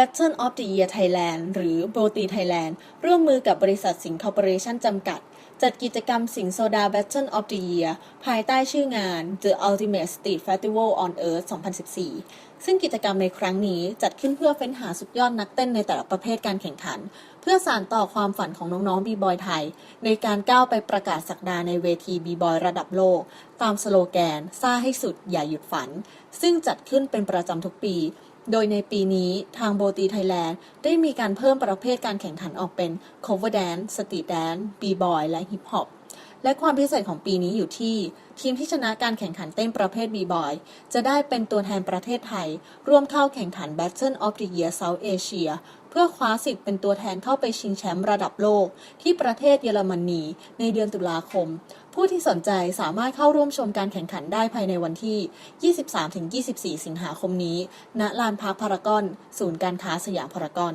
Battle of the Year Thailand หรือ b o t i Thailand ร่วมมือกับบริษัทสิงห์คอร์ปอเรชั่นจำกัด จัดกิจกรรมสิงห์โซดา Battle of the Year ภายใต้ชื่องาน The Ultimate Street Festival on Earth 2014 ซึ่งกิจกรรมในครั้งนี้จัดขึ้นเพื่อเฟ้นหาสุดยอดนักเต้นในแต่ละประเภทการแข่งขัน เพื่อสานต่อความฝันของน้องๆบีบอยไทย ในการก้าวไปประกาศสักดาในเวทีบีบอยระดับโลก ตามสโลแกนซ่าให้สุดอย่าหยุดฝัน ซึ่งจัดขึ้นเป็นประจำทุกปี โดยในปีนี้ทางโบตีไทยแลนด์ได้มีการเพิ่มประเภทการแข่งขันออกเป็น cover dance street dance b-boy และ hip hop และความพิเศษของปีนี้อยู่ที่ ทีมที่ชนะการแข่งขันเต้นประเภท b-boy จะได้เป็นตัวแทนประเทศไทย ร่วมเข้าแข่งขัน Battle of the Year South Asia เพื่อคว้าสิทธิ์เป็นตัวแทนเข้าไปชิงแชมป์ระดับโลก ที่ประเทศเยอรมนีในเดือนตุลาคม ผู้ที่สนใจสามารถเข้าร่วมชมการแข่งขันได้ภายในวันที่ 23-24 สิงหาคมนี้ ณ ลานพาร์คพารากอน ศูนย์การค้าสยามพารากอน